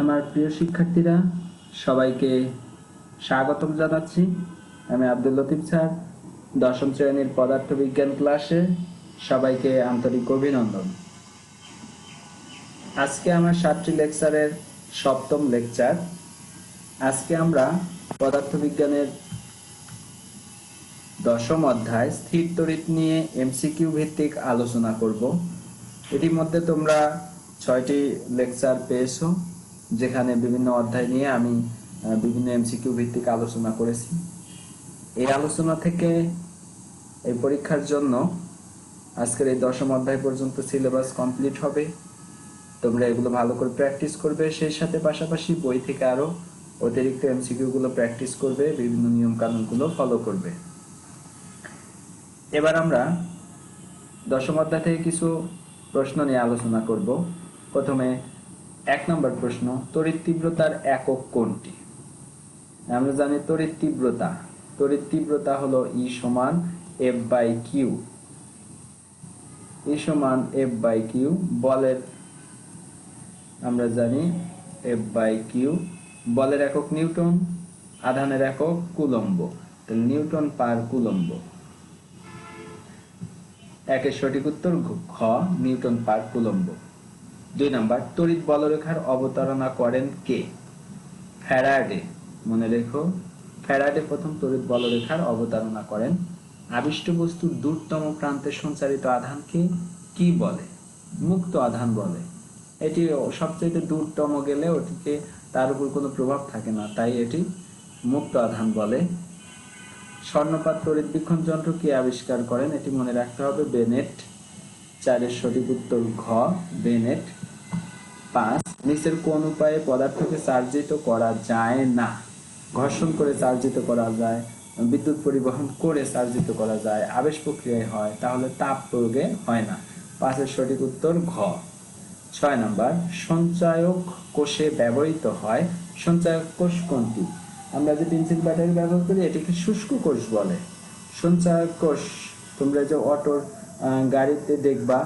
আমার প্রিয় শিক্ষার্থীরা, সবাইকে স্বাগতম জানাচ্ছি। আমি আব্দুল লতিফ স্যার, দশম শ্রেণির পদার্থবিজ্ঞান ক্লাসে সবাইকে আন্তরিক অভিনন্দন। আজকে আমার সাতটি লেকচারের সপ্তম লেকচার। আজকে আমরা পদার্থবিজ্ঞানের দশম অধ্যায় স্থির তড়িৎ নিয়ে এমসিকিউ ভিত্তিক আলোচনা করব। ইতিমধ্যে তোমরা ছয়টি লেকচার পেয়েছ। যেখানে বিভিন্ন অধ্যায় নিয়ে আমি বিভিন্ন এমসিকিউ ভিত্তিক আলোচনা করেছি। এই আলোচনা থেকে এই পরীক্ষার জন্য আজকের এই দশম অধ্যায় পর্যন্ত সিলেবাস কমপ্লিট হবে। তোমরা এগুলো ভালো করে প্র্যাকটিস করবে। সেই সাথে পাশাপাশি বই থেকে আরও অতিরিক্ত এমসিকিউ গুলো প্র্যাকটিস করবে, বিভিন্ন নিয়ম কানুনগুলো ফলো করবে। এবার আমরা দশম অধ্যায় থেকে কিছু প্রশ্ন নিয়ে আলোচনা করব। প্রথমে এক নম্বর প্রশ্ন, তড়িৎ তীব্রতার একক কোনটি? আমরা জানি তড়িৎ তীব্রতা। তড়িৎ তীব্রতা হলো ই সমান এফ বাই কিউ ই সমান এফ বাই কিউ বলের, আমরা জানি এফ বাই কিউ বলের একক নিউটন, আধানের একক কুলম্ব। তাহলে নিউটন পার কুলম্ব। একের সঠিক উত্তর ঘ- খ নিউটন পার কুলম্ব। দুই নাম্বার, তড়িৎ বলরেখার অবতারণা করেন কে? ফ্যারাডে। মনে রেখো, ফ্যারাডে প্রথম তড়িৎ বলরেখার অবতারণা করেন। আবিষ্ট বস্তুর দূরতম প্রান্তে সঞ্চারিত আধানকে কি বলে? মুক্ত আধান বলে। এটি সবচেয়ে দূরতম গেলে ওটিকে তার উপর কোনো প্রভাব থাকে না, তাই এটি মুক্ত আধান বলে। স্বর্ণপাত তড়িৎ বীক্ষণ যন্ত্র কে আবিষ্কার করেন? এটি মনে রাখতে হবে বেনেট, চারের সঠিক উত্তর ঘ, বেনেট। পাঁচ নিচের কোন উপায়ে পদার্থকে চার্জিত করা যায় না। ঘর্ষণ করে চার্জিত করা যায়, বিদ্যুৎ পরিবহন করে চার্জিত করা যায়, আবেশ প্রক্রিয়ায় হয়, তাহলে তাপ প্রয়োগে হয় না। পাঁচের সঠিক উত্তর ঘ। ছয় নাম্বার, সঞ্চায়ক কোষে ব্যবহৃত হয়। সঞ্চায়ক কোষ কোনটি? আমরা যে পেন্সিল ব্যাটারি ব্যবহার করি, এটিকে শুষ্ক কোষ বলে। সঞ্চায়ক কোষ, তোমরা যে অটোর গাড়িতে দেখবা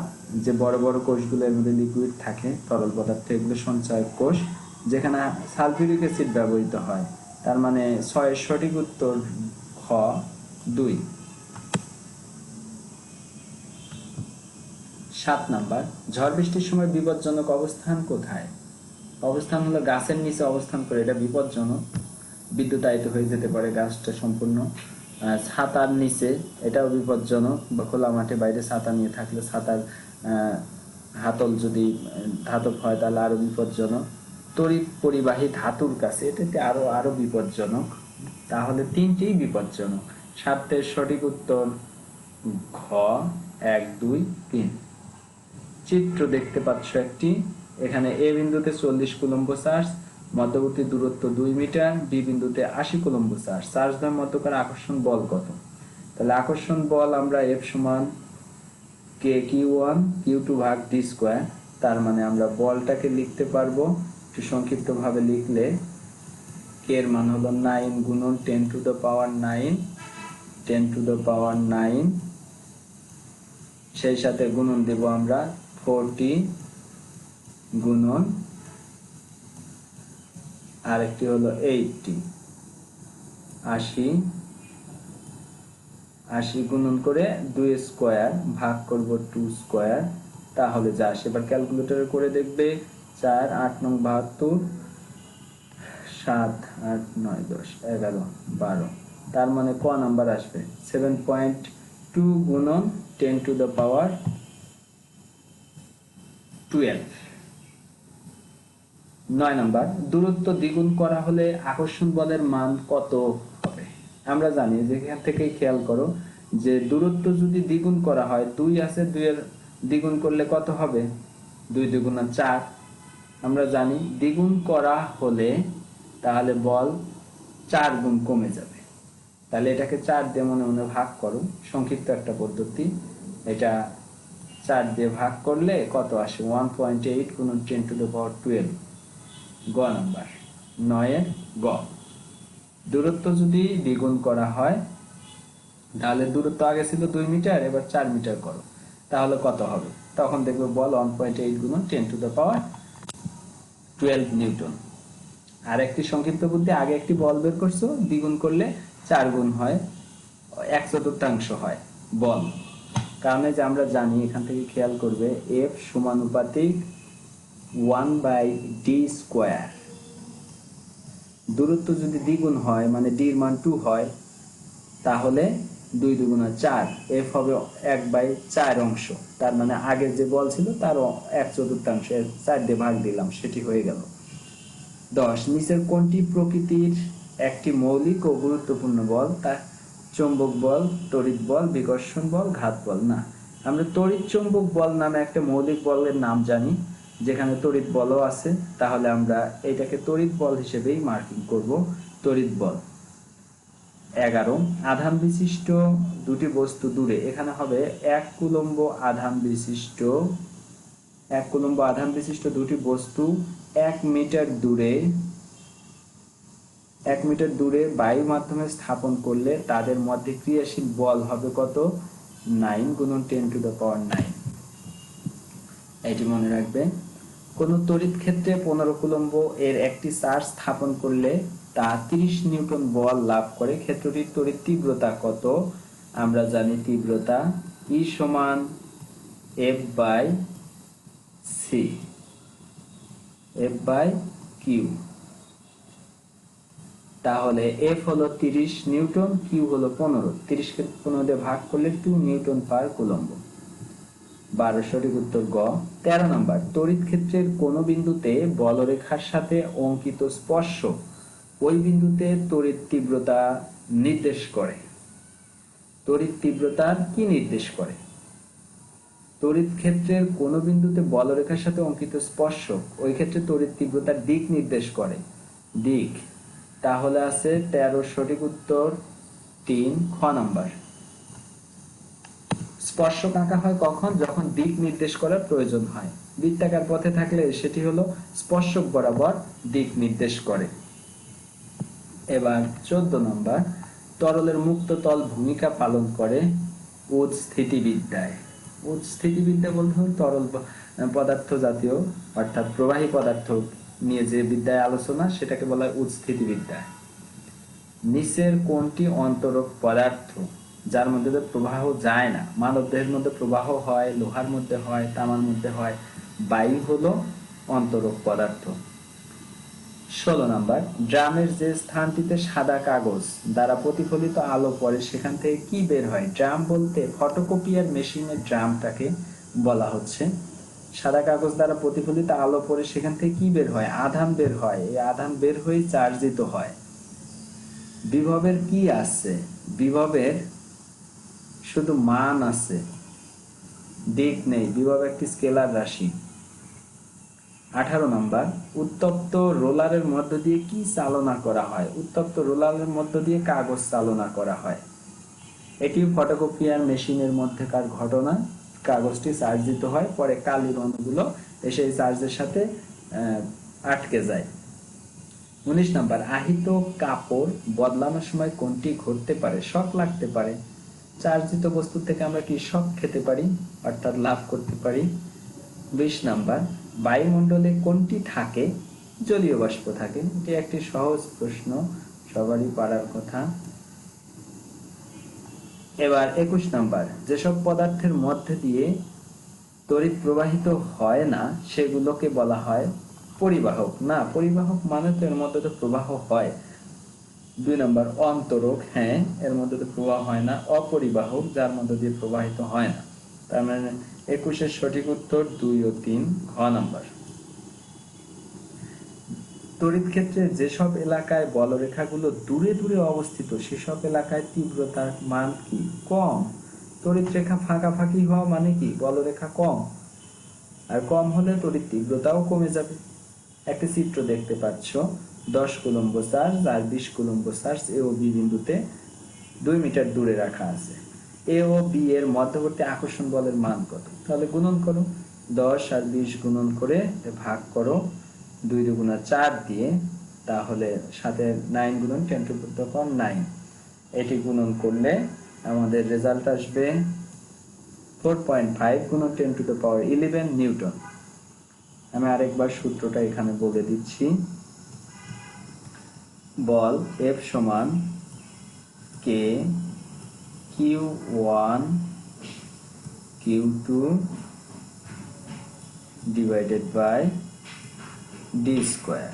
যে বড় বড় কোষগুলোর মধ্যে লিকুইড থাকে, তরল পদার্থ, এগুলো সঞ্চয়ক কোষ, যেখানে সালফিউরিক অ্যাসিড ব্যবহৃত হয়। তার মানে ছয়ের সঠিক উত্তর খ দুই। সাত নাম্বার, ঝড় বৃষ্টির সময় বিপজ্জনক অবস্থান কোথায়? অবস্থান হলো গাছের নিচে অবস্থান করে, এটা বিপজ্জনক। বিদ্যুতায়িত হয়ে যেতে পারে গাছটা সম্পূর্ণ। ছাতার নিচে এটাও বিপজ্জনক। বা খোলা মাঠে বাইরে ছাতা নিয়ে থাকলে ছাতার হাতল যদি ধাতব হয় তাহলে আরও বিপজ্জনক। তড়িৎ পরিবাহী ধাতুর কাছে এটাতে আরও আরও বিপজ্জনক। তাহলে তিনটেই বিপজ্জনক। সাতের সঠিক উত্তর ঘ, এক, দুই, তিন। চিত্র দেখতে পাচ্ছ একটি। এখানে এ বিন্দুতে চল্লিশ কুলম্ব চার্জ মধ্যবর্তী দূরত্ব দুই মিটার বি বিন্দুতে আশি কুলম্ব চার্জ চার্জ দ্বয়ের মধ্যকার আকর্ষণ বল কত? তাহলে আকর্ষণ বল আমরা এফ সমান K Q one Q two ভাগ ডি স্কোয়ার তার মানে আমরা বলটাকে লিখতে পারব, একটু সংক্ষিপ্তভাবে লিখলে কে এর মান হলো নাইন গুণন ten to the power nine ten to the power nine সেই সাথে গুণন দেব আমরা ফোরটি গুণন আরেকটি হলো এইটটি। আশি আশি গুণন করে দুই স্কোয়ার ভাগ করব টু স্কোয়ার। তাহলে যা আসে, এবার ক্যালকুলেটরে করে দেখবে চার, আট নং বাহাত্তর, সাত, আট, নয়, দশ, এগারো, বারো। তার মানে ক নাম্বার আসবে? সেভেন পয়েন্ট টু গুণন ten to the power twelve. নয় নাম্বার, দূরত্ব দ্বিগুণ করা হলে আকর্ষণ বলের মান কত হবে? আমরা জানি যে এখান থেকেই খেয়াল করো, যে দূরত্ব যদি দ্বিগুণ করা হয়, দুই আছে, দুইয়ের দ্বিগুণ করলে কত হবে? দুই দ্বিগুণ চার। আমরা জানি, দ্বিগুণ করা হলে তাহলে বল চার গুণ কমে যাবে। তাহলে এটাকে চার দিয়ে মনে মনে ভাগ করো, সংক্ষিপ্ত একটা পদ্ধতি। এটা চার দিয়ে ভাগ করলে কত আসে? ওয়ান পয়েন্ট এইট গুণন ten to the power twelve গ নাম্বার। নয়ের গ। দূরত্ব যদি দ্বিগুণ করা হয়, তাহলে দূরত্ব আগে ছিল দুই মিটার, এবার চার মিটার করো। তাহলে কত হবে? তখন দেখবে বল ওয়ান পয়েন্ট এইট গুণন ten to the power twelve newton. আর একটি সংক্ষিপ্ত বুদ্ধি, আগে একটি বল বের করছ, দ্বিগুণ করলে চার গুণ হয়, এক চতুর্থাংশ হয় বল। কারণ যে আমরা জানি, এখান থেকে খেয়াল করবে এফ সমানুপাতিক ওয়ান বাই ডি স্কোয়ার। দূরত্ব যদি দ্বিগুণ হয় মানে ডির মান টু হয়, তাহলে দুই দুগুণা চার, এফ হবে এক বাই চার অংশ। তার মানে আগের যে বল ছিল তার এক চতুর্থাংশ চার দিয়ে ভাগ দিলাম, সেটি হয়ে গেল। দশ, নিচের কোনটি প্রকৃতির একটি মৌলিক ও গুরুত্বপূর্ণ বল? তা চৌম্বক বল, তড়িৎ বল, বিকর্ষণ বল, ঘাত বল। না, আমরা তড়িৎ চৌম্বক বল নামে একটা মৌলিক বলের নাম জানি। যেখানে তড়িৎ বলও আছে, তাহলে আমরা এটাকে তড়িৎ বল হিসেবেই মার্কিং করব, তড়িৎ বল। এগারো, আধান বিশিষ্ট দুটি বস্তু দূরে, এখানে হবে এক কুলম্ব আধান বিশিষ্ট, এক কুলম্ব আধান বিশিষ্ট দুটি বস্তু এক মিটার দূরে, এক মিটার দূরে বায়ু মাধ্যমে স্থাপন করলে তাদের মধ্যে ক্রিয়াশীল বল হবে কত? নাইন গুণন ten to the power nine এটি মনে রাখবে কোন তড়িৎ ক্ষেত্রে পনেরো কুলম্ব এর একটি চার্জ স্থাপন করলে তা তিরিশ নিউটন বল লাভ করে। ক্ষেত্রটির তড়িৎ তীব্রতা কত? আমরা জানি তীব্রতা ই সমান F by C F by Q তাহলে এফ হলো তিরিশ, নিউটন কিউ হলো পনেরো। তিরিশ কে পনেরো দিয়ে ভাগ করলে টু নিউটন পার কুলম্ব। বারো সঠিক উত্তর গ। তেরো নম্বর, তড়িৎ ক্ষেত্রের কোন বিন্দুতে বলরেখার সাথে অঙ্কিত স্পর্শ ওই বিন্দুতে তড়িৎ তীব্রতা নির্দেশ করে। তড়িৎ তীব্রতার কি নির্দেশ করে? তড়িৎ ক্ষেত্রের কোন বিন্দুতে বলরেখার সাথে অঙ্কিত স্পর্শ ওই ক্ষেত্রে তড়িৎ তীব্রতার দিক নির্দেশ করে। দিক, তাহলে আছে তেরো সঠিক উত্তর তিন, খ নাম্বার। স্পর্শক আঁকা হয় কখন? যখন দিক নির্দেশ করার প্রয়োজন হয়। বৃত্তাকার পথে থাকলে সেটি হলো স্পর্শক বরাবর দিক নির্দেশ করে। এবার চোদ্দ নম্বর, তরলের মুক্ত তল ভূমিকা পালন করে উৎ স্থিতিবিদ্যায়। উৎ স্থিতিবিদ্যা বলতে হল তরল পদার্থ জাতীয়, অর্থাৎ প্রবাহী পদার্থ নিয়ে যে বিদ্যায় আলোচনা, সেটাকে বলা হয় উৎস্থিতিবিদ্যা নিচের কোনটি অন্তরক পদার্থ? যার মধ্যে প্রবাহ যায় না। মানব দেহের মধ্যে প্রবাহ হয়, লোহার মধ্যে হয়, তামার মধ্যে হয়। বায়ু হলো অন্তরক পদার্থ। ষোলো নাম্বার, ড্রামের যে স্থানটিতে সাদা কাগজ দ্বারা প্রতিফলিত আলো পড়ে, সেখান থেকে কি বের হয়? ড্রাম বলতে ফটোকপিয়ার মেশিনের ড্রামটাকে বলা হচ্ছে। সাদা কাগজ দ্বারা প্রতিফলিত আলো পড়ে, সেখান থেকে কি বের হয়? আধান বের হয়। এই আধান বের হয়ে চার্জিত হয়। বিভবের কি আছে? বিভবের শুধু মান আছে, দিক নেই। বিভব একটি স্কেলার রাশি। আঠারো নাম্বার, উত্তপ্ত রোলারের মধ্য দিয়ে কি চালনা করা হয়? উত্তপ্ত রোলারের মধ্য দিয়ে কাগজ চালনা করা হয়। এটি ফটোকপিয়ার মেশিনের মধ্যেকার ঘটনা। কাগজটি চার্জিত হয়, পরে কালির অণুগুলো এসে এই চার্জের সাথে আটকে যায়। উনিশ নাম্বার, আহিত কাপড় বদলানোর সময় কোনটি ঘটতে পারে? শক লাগতে পারে। চার্জিত বস্তু থেকে আমরা কি শক খেতে পারি, অর্থাৎ লাভ করতে পারি? বিশ নাম্বার, বায়ুমণ্ডলে কোনটি থাকে? জলীয় বাষ্প থাকে। এটি একটি সহজ প্রশ্ন, সবারই পারার কথা। এবার একুশ নাম্বার, যেসব পদার্থের মধ্যে দিয়ে তড়িৎ প্রবাহিত হয় না, সেগুলোকে বলা হয় পরিবাহক। না, পরিবাহক মানে তো এর মধ্যে তো প্রবাহ হয়। দুই নম্বর, অন্তরক হ্যাঁ এর মধ্যে তো প্রবাহ হয় না, অপরিবাহক, যার মধ্যে দিয়ে প্রবাহিত হয় না। তার মানে একুশের সঠিক উত্তর দুই ও তিন, ঘ নাম্বার। তড়িৎ ক্ষেত্রে যেসব এলাকায় বলরেখাগুলো দূরে দূরে অবস্থিত, সেসব এলাকায় তীব্রতার মান কি? কম। তড়িৎ রেখা ফাঁকাফাঁকি হওয়া মানে কি? বলরেখা কম। আর কম হলে তড়িৎ তীব্রতাও কমে যাবে। একটা চিত্র দেখতে পাচ্ছ। দশ কুলম্ব চার্জ আর বিশ coulomb charge A O B বিন্দুতে দুই মিটার দূরে রাখা আছে। এ ও বি এর মধ্যবর্তী আকর্ষণ বলের মান কত? তাহলে গুণন করো। দশ আর বিশ গুণন করে ভাগ করো। দুই দুগুণা চার দিয়ে তাহলে সাথে নাইন গুণন টেন টু পাওয়ার নাইন এটি গুণন করলে আমাদের রেজাল্ট আসবে ফোর পয়েন্ট ফাইভ গুণন ten to the power eleven newton. আমি আরেকবার সূত্রটা এখানে বলে দিচ্ছি। বল এফ সমান K Q one Q two divided by D square.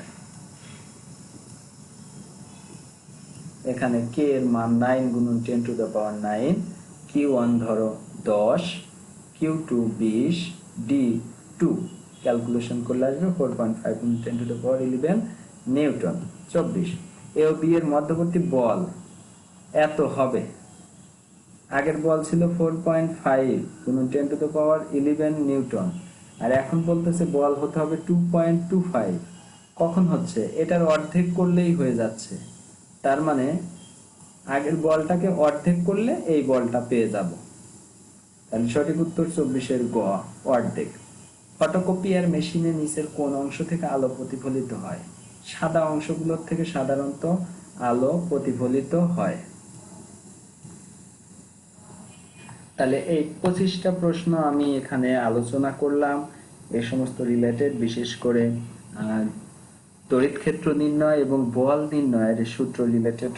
এখানে কে এর মান নাইন গুণন ten to the power nine, Q one ধরো দশ, কিউ টু বিশ, ডি টু। ক্যালকুলেশন করলে আসবে ফোর পয়েন্ট ফাইভ গুণন ten to the power eleven newton, চব্বিশ। এ ও বি এর মধ্যবর্তী বল। এত হবে। আগের বল ছিল ফোর পয়েন্ট ফাইভ গুণন ten to the power eleven newton. আর এখন বলতেছে বল হতে হবে টু পয়েন্ট টু ফাইভ কখন হচ্ছে? এটার অর্ধেক করলেই হয়ে যাচ্ছে। তার মানে আগের বলটাকে অর্ধেক করলে এই বলটা পেয়ে যাব। তাহলে সঠিক উত্তর চব্বিশের গ, অর্ধেক। ফটোকপিয়ার মেশিনে নিচের কোন অংশ থেকে আলো প্রতিফলিত হয়? সাদা অংশগুলোর থেকে সাধারণত আলো প্রতিফলিত হয়। তাহলে এই পঁচিশটা প্রশ্ন আমি এখানে আলোচনা করলাম। এই সমস্ত রিলেটেড বিশেষ করে তড়িৎ ক্ষেত্র নির্ণয় এবং বল নির্ণয়ের সূত্র রিলেটেড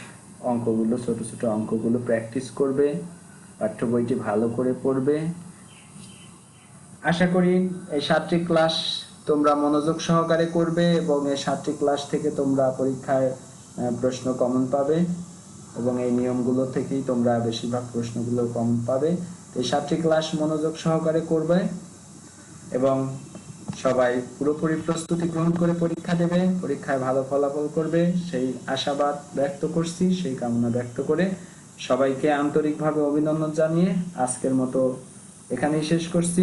অঙ্কগুলো, ছোট ছোট অঙ্কগুলো প্র্যাকটিস করবে পাঠ্য বইটি ভালো করে পড়বে। আশা করি এই সাতটি ক্লাস তোমরা মনোযোগ সহকারে করবে এবং এই সাতটি ক্লাস থেকে তোমরা পরীক্ষায় প্রশ্ন কমন পাবে এবং এই নিয়মগুলো থেকেই তোমরা বেশিরভাগ প্রশ্নগুলো কমন পাবে। এই সাতটি ক্লাস মনোযোগ সহকারে করবে এবং সবাই পুরোপুরি প্রস্তুতি গ্রহণ করে পরীক্ষা দেবে, পরীক্ষায় ভালো ফলাফল করবে। সেই আশাবাদ ব্যক্ত করছি, সেই কামনা ব্যক্ত করে সবাইকে আন্তরিকভাবে অভিনন্দন জানিয়ে আজকের মতো এখানেই শেষ করছি।